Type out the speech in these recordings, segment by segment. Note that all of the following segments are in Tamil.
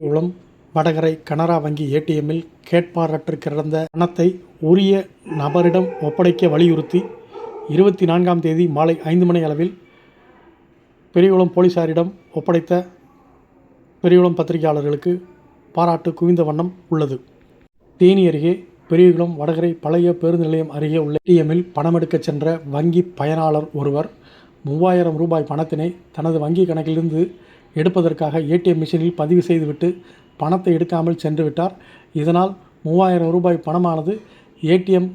மூலம் வடகரை கனரா வங்கி ஏடிஎம்மில் கேட்பாரற்று கிடந்த பணத்தை உரிய நபரிடம் ஒப்படைக்க வலியுறுத்தி இருபத்தி நான்காம் தேதி மாலை ஐந்து மணி அளவில் பெரியகுளம் போலீசாரிடம் ஒப்படைத்த பெரியகுளம் பத்திரிகையாளர்களுக்கு பாராட்டு குவிந்த வண்ணம் உள்ளது. தேனி அருகே பெரியகுளம் வடகரை பழைய பேருந்து நிலையம் அருகே உள்ள ஏடிஎம்மில் பணம் எடுக்கச் சென்ற வங்கி பயனாளர் ஒருவர் மூவாயிரம் ரூபாய் பணத்தினை தனது வங்கி கணக்கிலிருந்து எடுப்பதற்காக ஏடிஎம் மிஷினில் பதிவு செய்துவிட்டு பணத்தை எடுக்காமல் சென்று விட்டார் இதனால் மூவாயிரம் ரூபாய் பணமானது ஏடிஎம்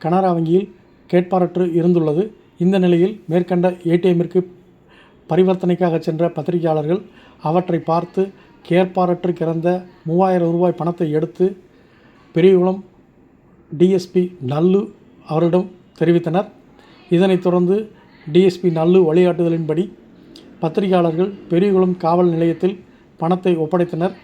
கனரா வங்கியில் கேட்பாரற்று இருந்துள்ளது. இந்த நிலையில் மேற்கண்ட ஏடிஎம்மிற்கு பரிவர்த்தனைக்காக சென்ற பத்திரிகையாளர்கள் அவற்றை பார்த்து கேட்பாரற்று கிடந்த மூவாயிரம் ரூபாய் பணத்தை எடுத்து பெரியகுளம் டிஎஸ்பி நல்லு அவரிடம் தெரிவித்தனர். இதனைத் தொடர்ந்து டிஎஸ்பி நல்லு வழிகாட்டுதலின்படி பத்திரிகையாளர்கள் பெரியகுளம் காவல் நிலையத்தில் பணத்தை ஒப்படைத்தனர்.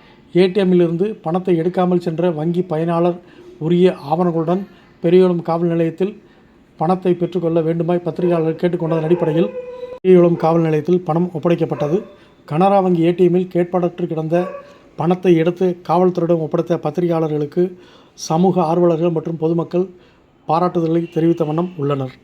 ஏடிஎம்மிலிருந்து பணத்தை எடுக்காமல் சென்ற வங்கி பயனாளர் உரிய ஆவணங்களுடன் பெரியகுளம் காவல் நிலையத்தில் பணத்தை பெற்றுக்கொள்ள வேண்டுமாய் பத்திரிகையாளர்கள் கேட்டுக்கொண்டதன் அடிப்படையில் பெரியகுளம் காவல் நிலையத்தில் பணம் ஒப்படைக்கப்பட்டது. கனரா வங்கி ஏடிஎம்மில் கேட்பாடற்று கிடந்த பணத்தை எடுத்து காவல்துறையிடம் ஒப்படைத்த பத்திரிகையாளர்களுக்கு சமூக ஆர்வலர்கள் மற்றும் பொதுமக்கள் பாராட்டுதல்களை தெரிவித்த வண்ணம் உள்ளனர்.